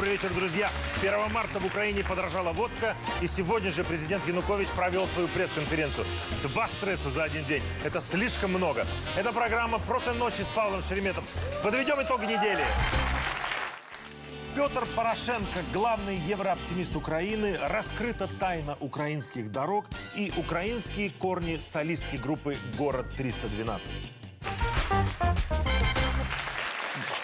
Добрый вечер, друзья. С 1 марта в Украине подорожала водка, и сегодня же президент Янукович провел свою пресс-конференцию. Два стресса за один день. Это слишком много. Это программа «Проти ночи» с Павлом Шереметом. Подведем итоги недели. Петр Порошенко, главный еврооптимист Украины, раскрыта тайна украинских дорог и украинские корни солистки группы «Город 312».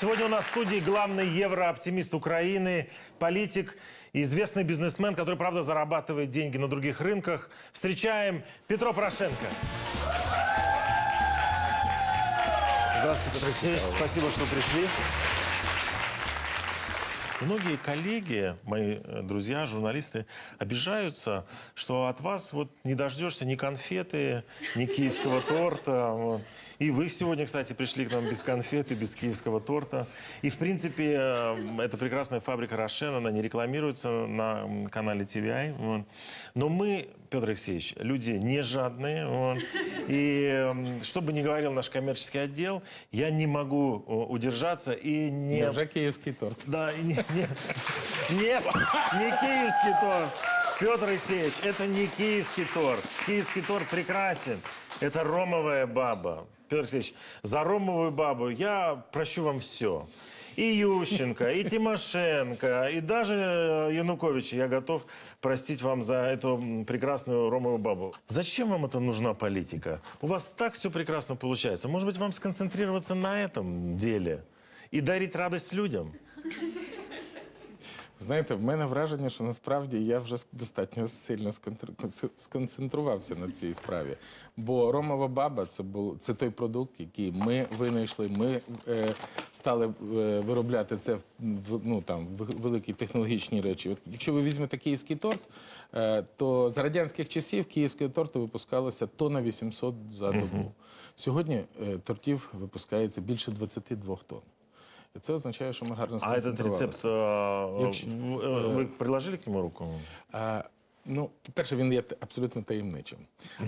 Сегодня у нас в студии главный еврооптимист Украины, политик и известный бизнесмен, который, правда, зарабатывает деньги на других рынках. Встречаем Петро Порошенко. Здравствуйте, Петр Алексеевич. Спасибо, что пришли. Многие коллеги, мои э, друзья, журналисты, обижаются, что от вас вот не дождешься ни конфеты, ни киевского торта. вот. И вы сегодня, кстати, пришли к нам без конфеты, без киевского торта. И, в принципе, э, эта прекрасная фабрика Рошен, она не рекламируется на м, канале TVI. вот. Но мы, Петр Алексеевич, люди не жадные. вот. И м, что бы ни говорил наш коммерческий отдел, я не могу о, удержаться и не... Невже київський торт? Да, и не- не- нет, не киевский торт. Петр Алексеевич, это не киевский торт. Киевский торт прекрасен. Это ромовая баба. Петр Алексеевич, за ромовую бабу я прощу вам все. И Ющенко, и Тимошенко, и даже э, Януковича я готов простить вам за эту прекрасную ромовую бабу. Зачем вам это нужна политика? У вас так все прекрасно получается. Может быть, вам сконцентрироваться на этом деле и дарить радость людям? Знаєте, в мене враження, що насправді я вже достатньо сильно сконцентрувався на цій справі. Бо Ромова баба це був це той продукт, який ми винайшли. Ми е, стали е, виробляти це в, ну там в великі технологічні речі. От, якщо ви візьмете київський торт, е, то за радянських часів київського торту випускалося тонна 800 за добу. Сьогодні е, тортів випускається більше 22 тонн. І це означає, що ми гарно А этот сконцентрувалися. рецепт, э, Якщо- в- э, вы приложили к нему руку? А, ну, по-перше, він є т- абсолютно таємничим.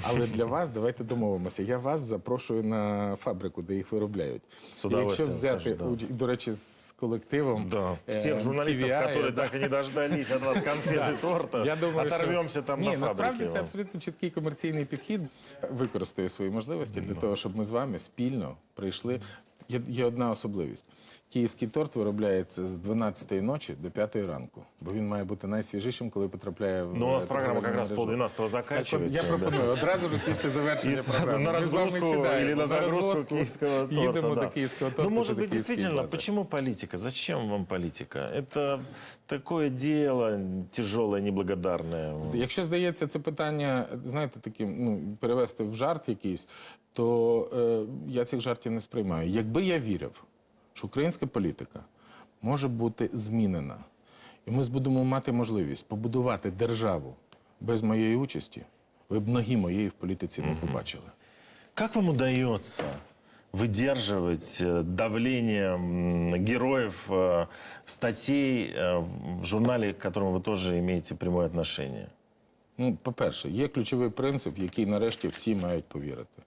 Але для вас давайте домовимося. Я вас запрошую на фабрику, де їх виробляють. З І Якщо удовольствием взяти, скажу, да. уч- до речі, з колективом Да, е, всех журналистов, TVI, которые да. так и не дождались от вас конфеты торта, Я думаю, оторвемся що... там Ні, на насправді фабрике. це абсолютно чіткий комерційний підхід. Використаю свої можливості для того, щоб ми з вами спільно прийшли. Є, є одна особливість. Київський торт виробляється з 12-ї ночі до 5-ї ранку, бо він має бути найсвіжішим, коли потрапляє в Ну, у нас программа как торговельну раз мережу. пол-двенадцатого Так, от заканчивается. я да. пропоную одразу ж після завершення програми. на сідаємо, или на загрузку розгрузку, киевского торта. Їдемо да. до київського торта. Ну, до быть, Київської действительно, бази. почему политика? Зачем вам политика? Это такое дело тяжелое, неблагодарное. Якщо здається це питання, знаєте, таким ну перевести в жарт якийсь, то е, я цих жартів не сприймаю. Якби я вірив, що українська політика може бути змінена, і ми будемо мати можливість побудувати державу без моєї участі, ви б ноги моєї в політиці не побачили. Как вам удается выдерживать э, давление м, героев э, статей э, в журнале, к которому вы тоже имеете прямое отношение? Ну, по-перше, є ключовий принцип, який нарешті всі мають повірити.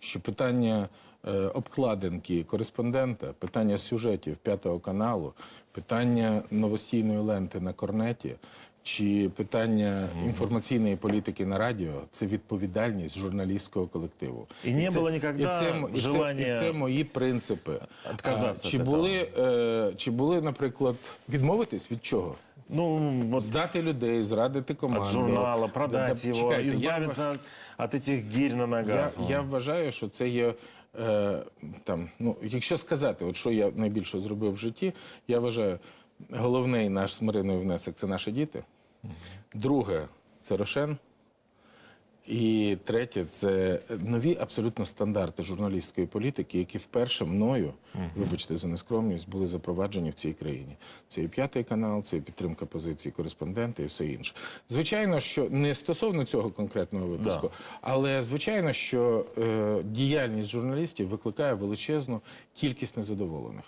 Що питання е, обкладинки кореспондента, питання сюжетів п'ятого каналу, питання новостійної ленти на корнеті чи питання інформаційної політики на радіо це відповідальність журналістського колективу. І не це- було ніколи і це, желання і це мої принципи. Отказатися чи від були, е, чи були, наприклад, відмовитись від чого? Ну, Здати людей, зрадити команду. от журнала, Да, продать да, его, чекайте, я избавиться от этих гирь на Я, ногах. я вважаю, що це є е, там. Ну, якщо сказати, от що я найбільше зробив в житті, я вважаю, головний наш з Мариною внесок це наші діти. Друге це Рошен. І третє це нові абсолютно стандарти журналістської політики, які вперше мною, вибачте за нескромність, були запроваджені в цій країні. Це і п'ятий канал, це і підтримка позиції кореспондента і все інше. Звичайно, що не стосовно цього конкретного випуску, але звичайно, що е, діяльність журналістів викликає величезну кількість незадоволених.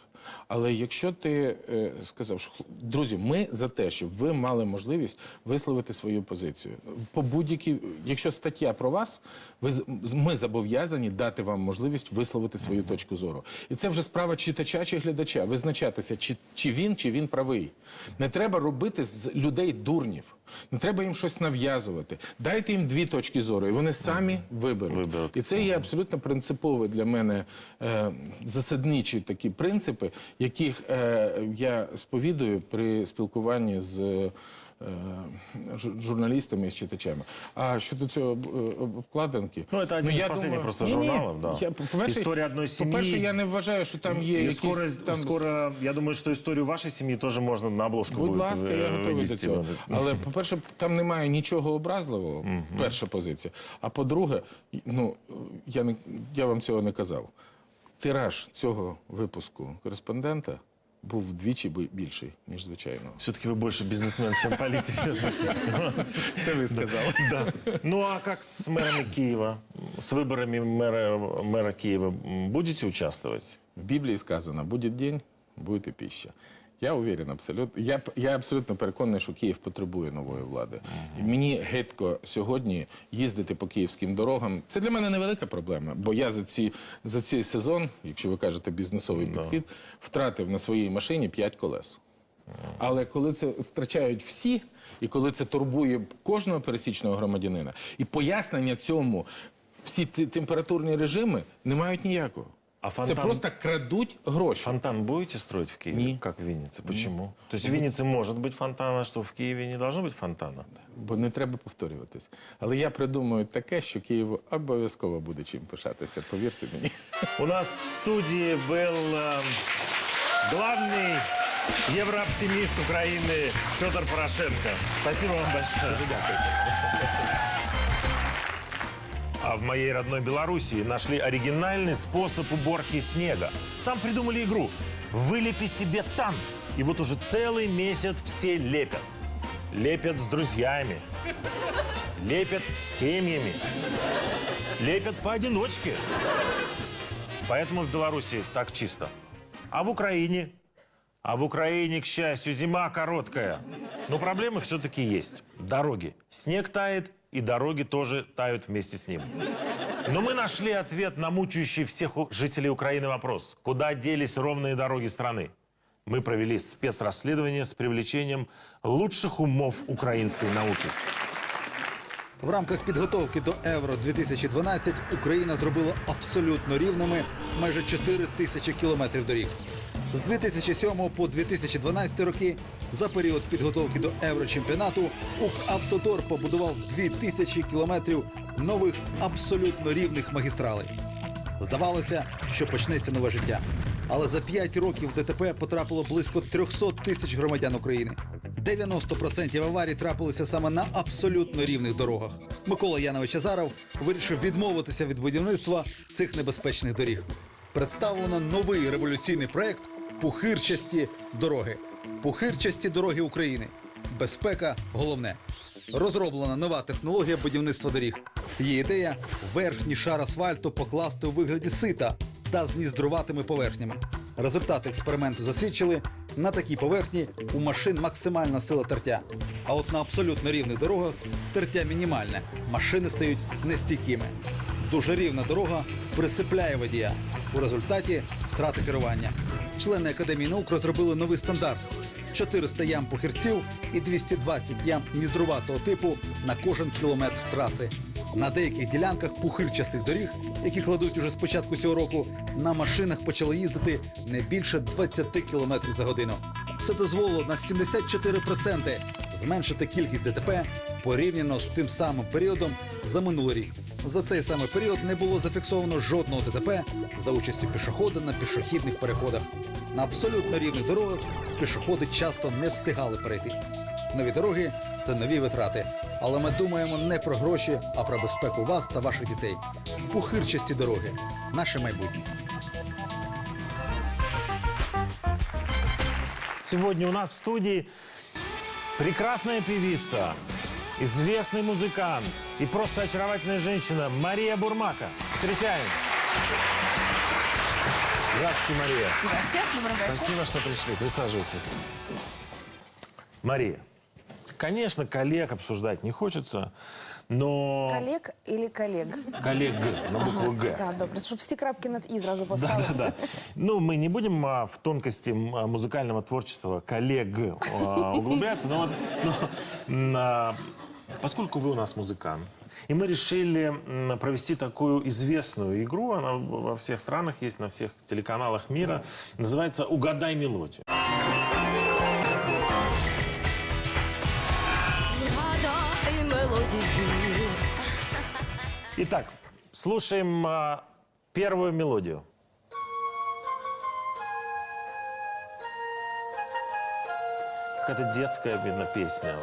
Але якщо ти е, сказав, що друзі, ми за те, щоб ви мали можливість висловити свою позицію по будь-якій, якщо стаття про вас, ви ми зобов'язані дати вам можливість висловити свою точку зору. І це вже справа читача чи глядача, визначатися, чи, чи він, чи він правий. Не треба робити з людей дурнів. Не треба їм щось нав'язувати. Дайте їм дві точки зору, і вони самі виберуть. Виберуть. І це є абсолютно принципові для мене е, засадничі такі принципи, яких е, я сповідую при спілкуванні з е, жу- журналістами і з читачами. А щодо цього е, вкладинки, Ну, это один из я последних просто Ні-ні, журналов, да. Я, по-перше, История одной семьи. По-перше, я не вважаю, що там є И якісь скоро, там скоро, я думаю, что историю вашей семьи тоже можно на обложку Будь будет ласка, я э, готовий до вынести. цього. Але по-перше, там немає нічого образливого. Перша позиція. А по-друге, ну я не я вам цього не казав. Тираж цього випуску кореспондента був вдвічі би- більший, ніж звичайно. Все-таки вы больше бизнесмен, чем политик. Це ви сказали. Да. Ну а как с мэрами Киева? С выборами мэра, мэра Киева м, будете участвовать? В Біблії сказано: буде день, буде піща. Я уверен абсолютно. Я, я абсолютно переконаний, що Київ потребує нової влади. І мені гидко сьогодні їздити по київським дорогам. Це для мене невелика проблема, бо я за, ці, за цей сезон, якщо ви кажете бізнесовий підхід, втратив на своїй машині 5 колес. Але коли це втрачають всі, і коли це турбує кожного пересічного громадянина, і пояснення цьому, всі ті температурні режими не мають ніякого. А Це фонтан- просто крадуть гроші. Фонтан будете строить в Киеве? Не. Как в Виннице? Почему? То есть в Виннице может быть фонтан, а что в Киеве не должно быть фонтана? Бо не треба повторюватись. Але я придумаю таке, що Києву обов'язково буде чим пишатися, повірте мені. У нас в студии был э, главный еврооптимист Украины Петр Порошенко. Спасибо вам большое. А в моей родной Белоруссии нашли оригинальный способ уборки снега. Там придумали игру «Вылепи себе танк». И вот уже целый месяц все лепят. Лепят с друзьями. Лепят семьями. Лепят поодиночке. Поэтому в Беларуси так чисто. А в Украине? А в Украине, к счастью, зима короткая. Но проблемы все-таки есть. Дороги. Снег тает, и дороги тоже тают вместе с ним. Но мы нашли ответ на мучающий всех у- жителей Украины вопрос. Куда делись ровные дороги страны? Мы провели спецрасследование с привлечением лучших умов украинской науки. В рамках підготовки до Євро 2012 Україна зробила абсолютно рівними майже 4 тисячі кілометрів доріг. З 2007 по 2012 роки за період підготовки до Єврочемпіонату Укравтодор побудував 2 тисячі кілометрів нових абсолютно рівних магістралей. Здавалося, що почнеться нове життя. Але за 5 років в ДТП потрапило близько 300 тисяч громадян України. 90% аварій трапилися саме на абсолютно рівних дорогах. Микола Янович Азаров вирішив відмовитися від будівництва цих небезпечних доріг. Представлено новий революційний проект Пухирчасті дороги. Пухирчасті дороги України. Безпека головне. Розроблена нова технологія будівництва доріг. Її ідея верхній шар асфальту покласти у вигляді сита та з ніздруватими поверхнями. Результати експерименту засвідчили, на такій поверхні у машин максимальна сила тертя. А от на абсолютно рівних дорогах тертя мінімальне. Машини стають нестійкими. Дуже рівна дорога присипляє водія. У результаті втрати керування. Члени Академії наук розробили новий стандарт: 400 ям похирців і 220 ям ніздруватого типу на кожен кілометр траси. На деяких ділянках пухирчастих доріг, які кладуть уже з початку цього року, на машинах почали їздити не більше 20 км за годину. Це дозволило на 74% зменшити кількість ДТП порівняно з тим самим періодом за минулий рік. За цей самий період не було зафіксовано жодного ДТП за участю пішохода на пішохідних переходах. На абсолютно рівних дорогах пішоходи часто не встигали перейти. Нові дороги це нові витрати. Але ми думаємо не про гроші, а про безпеку вас та ваших дітей. Пухирчасті дороги наше майбутнє. Сегодня у нас в студии прекрасная певица, известный музыкант и просто очаровательная женщина Мария Бурмака. Встречаем. Здравствуйте, Мария. Здравствуйте, добрый вечер. Спасибо, что пришли. Присаживайтесь. Мария, конечно, коллег обсуждать не хочется, Но... Колег или коллег? Коллег, на букву Г. Так, добре, щоб всі крапки над і зразу Да, поставити. да, да. Ну, мы не будем а, в тонкости а, музыкального творчества коллег а, углубляться, но, вот, но, а, поскольку вы у нас музыкант, и мы решили провести такую известную игру, она во всех странах есть, на всех телеканалах мира, называется «Угадай мелодию». Итак, слушаем а, первую мелодию. Какая-то детская, видно, песня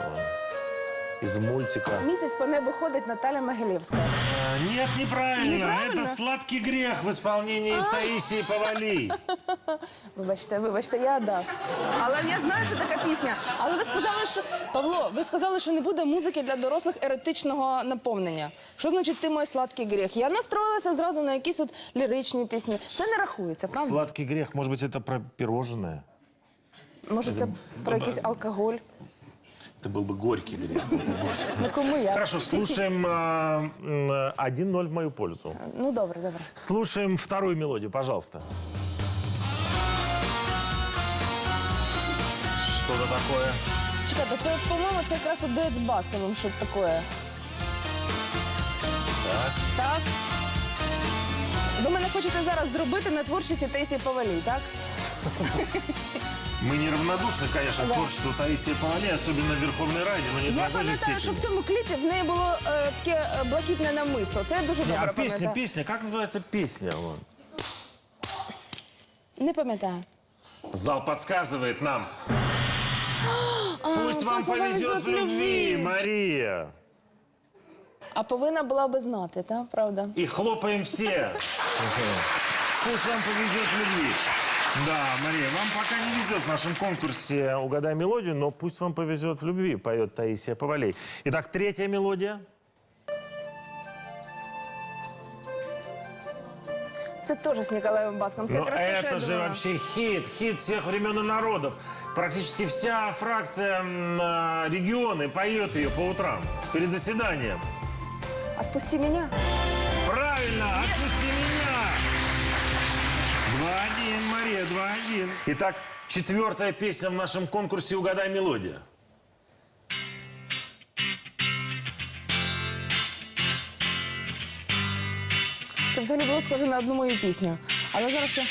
из мультика. Місяць по небу ходить Наталя Могилєвська. А, Нет, неправильно. Неправильно? Это «Сладкий грех» в исполнении Таисии Повали. Вибачте, вибачте, я да. Але я знаю, що така пісня. Але ви сказали, що Павло, ви сказали, що не буде музики для дорослих еретичного наповнення. Що значить ти мой сладкий гріх? Я настроїлася зразу на якісь от ліричні пісні. Це не рахується, правда? «Сладкий грех», может быть, это про пирожное? Може, це про якийсь алкоголь? Это был бы горький грех. Ну кому я? Хорошо, слушаем а, м, 1-0 в мою пользу. Ну добре, добре. Слушаем вторую мелодию, пожалуйста. Что-то такое. Чекайте, це, от, по-моєму, це якраз от дует з Басковим, що таке. Так. Так? Ви мене хочете зараз зробити на творчості Таїсії Повалій, так? Мы неравнодушны, конечно, к Да. творчеству Таисии Повали, особенно в Верховной Раде, но не Я в такой же пам'ятаю, що в степени. цьому кліпі в неї було е, таке е, блакитне намисто. Це я дуже Не, добре а песня, пам'ятаю. песня, как называется песня? Вон? Не пам'ятаю. Зал подсказывает нам. Пусть вам пусть вам повезет повезет в в любви, любви. Мария. А повинна була би знати, так? Правда? И хлопаем все. Пусть вам повезет в любви. Да, Мария, вам пока не везет в нашем конкурсе «Угадай мелодию», но пусть вам повезет в любви, поет Таисия Повалей. Итак, третья мелодия. Це теж з Ніколаєм Баском. Це якраз те, що я это же думала. вообще хит, хит всех времен и народов. Практически вся фракция м, а, регионы поет ее по утрам перед заседанием. Отпусти мене. 2-1, Мария, 2-1. Итак, четвертая песня в нашем конкурсе «Угадай мелодия». Це взагалі було схоже на одну мою пісню. Але зараз я.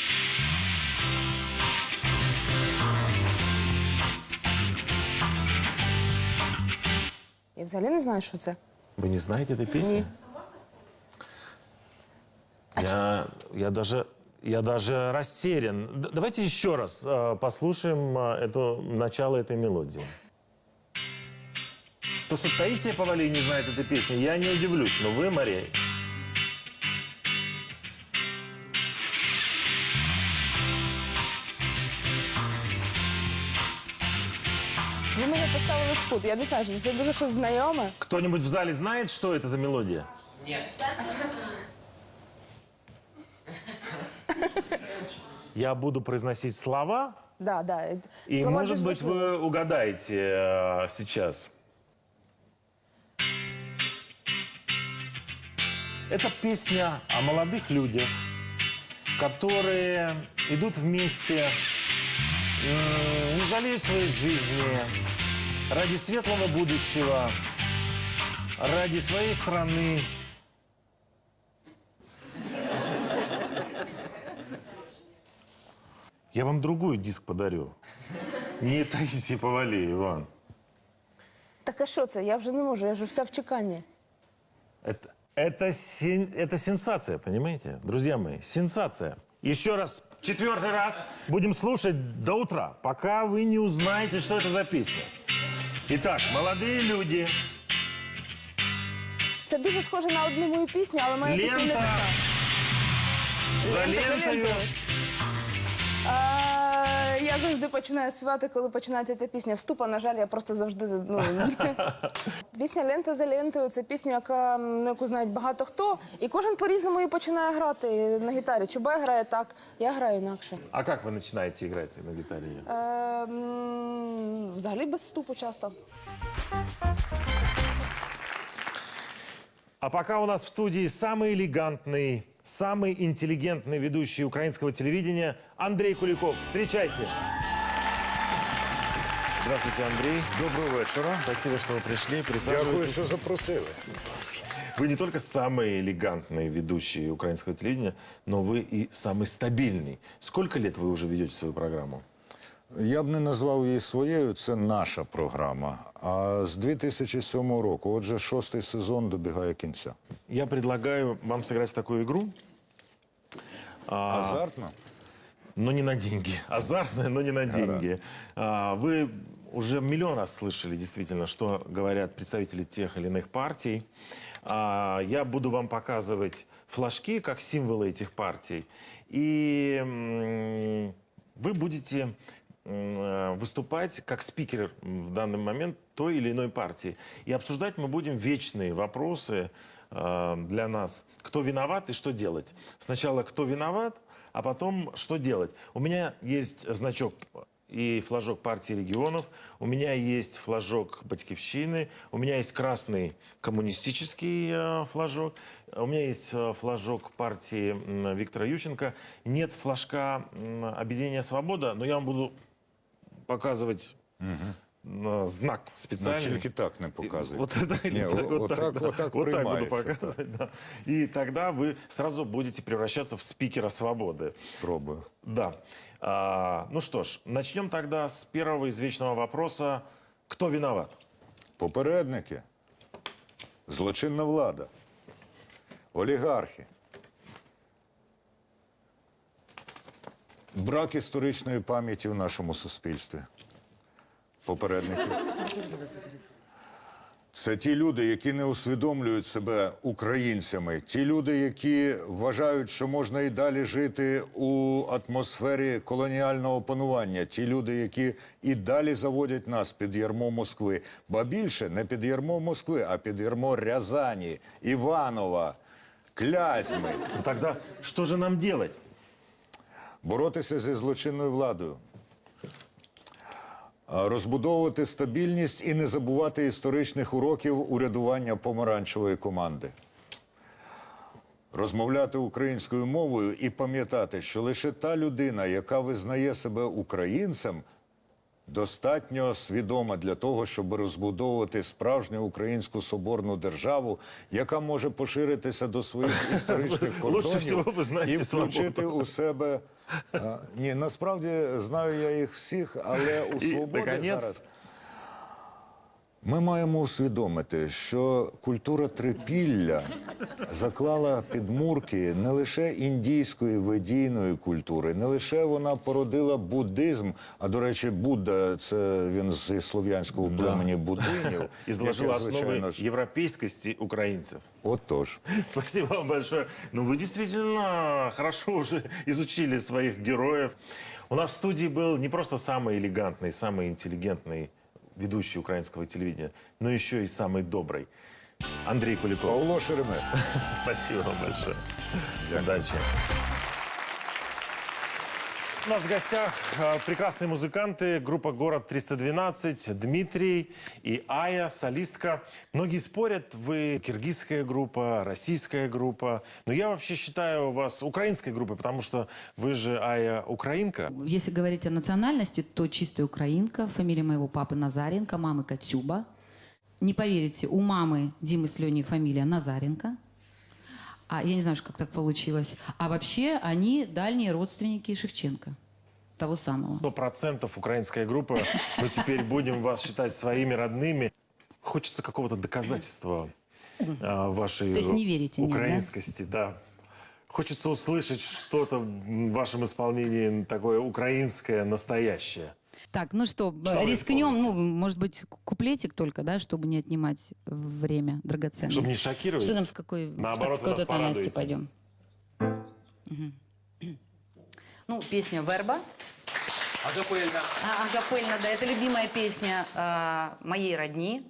Я взагалі не знаю, що це. Вы не знаете этой песни? Не. Я, я даже... я даже растерян. Д- Давайте еще раз э, послушаем э, это, начало этой мелодии. То, что Таисия Повалий не знает этой песни, я не удивлюсь. Но вы, Мария, Ви мене поставили в кут. Я не знаю, що це дуже щось знайоме. кто-нибудь в зале знает, что это за мелодия? Нет. Я буду произносить слова, Да, да. и, Слова может быть, вы угадаете э, сейчас. Это песня о молодых людях, которые идут вместе, м, не жалеют своей жизни, ради светлого будущего, ради своей страны. Я вам другой диск подарю. Не Таисии Повали, Иван. Так а що це? Я вже не можу, я вже вся в чеканні. Это, это, сен- это сенсация, понимаете? Друзья мои, сенсация. Еще раз, четвертый раз будем слушать до утра, пока вы не узнаете, что это за песня. Итак, молодые люди, Це дуже схоже на одну мою пісню, але моя пісня не лента така. за Лента за лентою. лентою. А, я завжди починаю співати, коли починається ця пісня. Вступа, на жаль, я просто завжди за- ну, пісня Лента за лентою це пісня, яка м, ну, яку знають багато хто, і кожен по-різному її починає грати на гітарі. Чубай грає так, я граю інакше. А как вы начинаете играть на гитаре? Е, м, взагалі без вступу часто. А пока у нас в студии самый элегантный, самый интеллигентный ведущий украинского телевидения Андрей Куликов. Встречайте. Здравствуйте, Андрей. Доброго вечора. Спасибо, что вы пришли. Дякую, Присаживайтесь. що запросили. Вы не только самый элегантный ведущий украинского телевидения, но вы и самый стабильный. Сколько лет вы уже ведете свою программу? Я б не назвав її своєю, це наша програма. А з 2007 року, отже, шостий сезон добігає кінця. Я предлагаю вам сыграть в такую игру, Азартно? но не на деньги. Азартная, но не на деньги. А, Вы уже миллион раз слышали действительно, что говорят представители тех или иных партий. А, Я буду вам показывать флажки как символы этих партий. И м, вы будете м, э, выступать как спикер в данный момент той или иной партии. И обсуждать мы будем вечные вопросы э, для нас. Кто виноват и что делать. Сначала кто виноват, а потом что делать. У меня есть значок и флажок партии регионов, у меня есть флажок Батькивщины, у меня есть красный коммунистический э, флажок, у меня есть э, флажок партии Виктора Ющенко. Нет флажка Объединения Свобода, но я вам буду показывать э, знак Ну, специальный. тільки так не показують. Вот это или Ні, так, о- вот так, отак, да. отак Вот так буду приймається, показывать, да. И тогда вы сразу будете превращаться в спикера свободы. Спробую. Да. А, ну что ж, начнем тогда с первого извечного вопроса. Кто виноват? Попередники, злочинна влада, олігархи. Брак історичної пам'яті в нашому суспільстві. Попередники. Це ті люди, які не усвідомлюють себе українцями, ті люди, які вважають, що можна і далі жити у атмосфері колоніального панування, ті люди, які і далі заводять нас під ярмо Москви, ба більше не під ярмо Москви, а під ярмо Рязані, Іванова, Клязьми. Ну тогда что же нам делать? Боротися зі злочинною владою, розбудовувати стабільність і не забувати історичних уроків урядування помаранчевої команди. Розмовляти українською мовою і пам'ятати, що лише та людина, яка визнає себе українцем, достатньо свідома для того, щоб розбудовувати справжню українську соборну державу, яка може поширитися до своїх історичних кордонів і включити у себе. ні, насправді знаю я їх всіх, але у свободі зараз. Ми маємо усвідомити, що культура трипілля заклала підмурки не лише індійської ведійної культури, не лише вона породила буддизм, а до речі, Будда це він зі слов'янського племені будинів. И заложила яке, звичайно основы ж, европейскости украинцев. Отож. Спасибо вам большое. Ну, вы действительно хорошо уже изучили своих героев. У нас в студии был не просто самый элегантный, самый интеллигентный ведущий украинского телевидения, но еще и самый добрый. Андрей Куликов. Павло Шеремет. Спасибо вам большое. Удачи У нас в гостях э, прекрасные музыканты, группа «Город 312», Дмитрий и Ая, солистка. Многие спорят, вы киргизская группа, российская группа. Но я вообще считаю вас украинской группой, потому что вы же, Ая, украинка. Если говорить о национальности, то чистая украинка, фамилия моего папы Назаренко, мамы Катюба. Не поверите, у мамы Димы с Леней фамилия Назаренко. А я не знаю, как так получилось. А вообще они дальние родственники Шевченко, того самого. Сто процентов украинская группа. Мы теперь будем вас считать своими родными. Хочется какого-то доказательства а, вашей То есть не верите, нет, да? украинскости, да? Хочется услышать что-то в вашем исполнении такое украинское, настоящее. Так, ну что, Что вы рискнем, исполните? ну, может быть, куплетик только, да, чтобы не отнимать время драгоценное. Чтобы не шокировать. Что нам с какой, Наоборот, в вы какой нас тональности порадуете. пойдем? Мгм. Ну, песня «Верба». Агапельна. А, Агапельна, да, это любимая песня а, моей родни,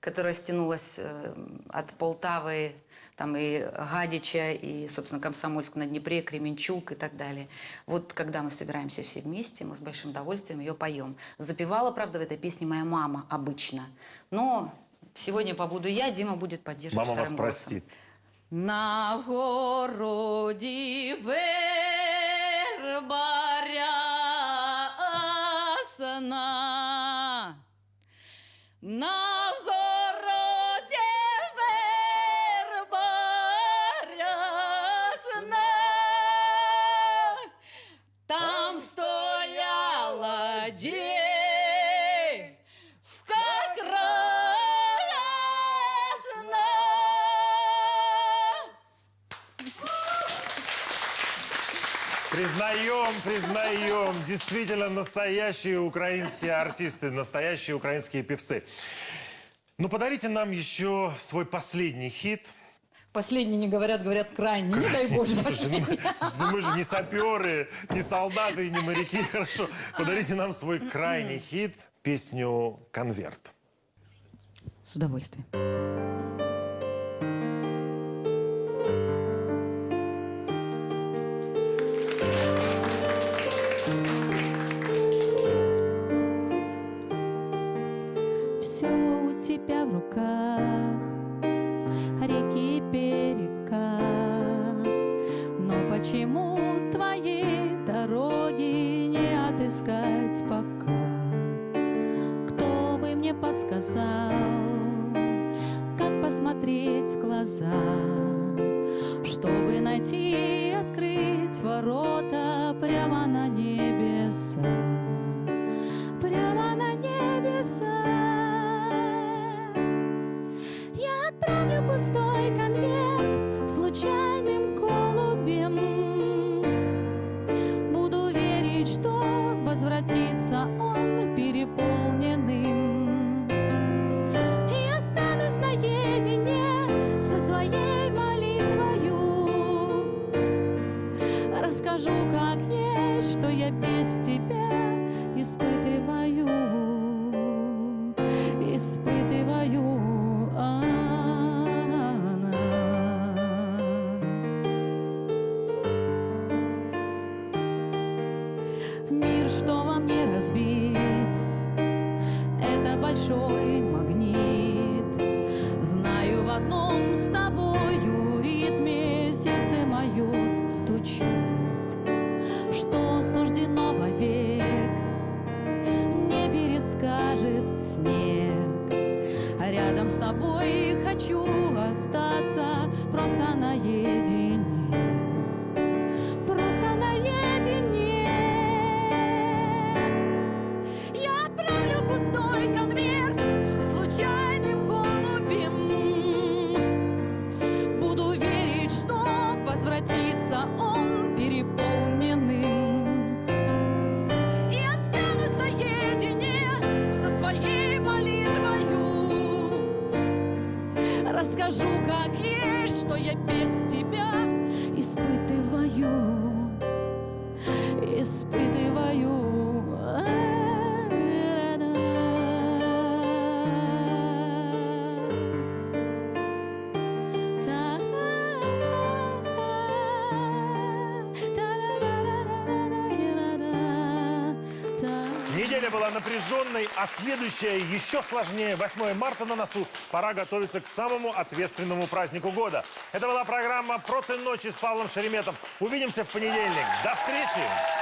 которая стянулась э, от Полтавы, там и Гадича, и, собственно, Комсомольск на Днепре, Кременчуг и так далее. Вот когда мы собираемся все вместе, мы с большим удовольствием ее поем. Запевала, правда, в этой песне моя мама обычно, но Сегодня побуду я, Дима будет поддерживать Мама вас голосом. простит. На городі верба рясна, на девка красна. Признаем, признаем. Действительно настоящие украинские артисты, настоящие украинские певцы. Ну, подарите нам еще свой последний хит. Последние не говорят, говорят крайне. Не дай Боже, Слушай, ну, мы, слушай, ну мы же не саперы, не солдаты, не моряки. Хорошо. Подарите нам свой крайний хит, песню «Конверт». С удовольствием. Снег. Рядом с тобой хочу остаться просто наедине испытываю. Неделя была напряженной, а следующая еще сложнее. 8 марта на носу. Пора готовиться к самому ответственному празднику года. Это была программа «Проты ночи» с Павлом Шереметом. Увидимся в понедельник. До встречи!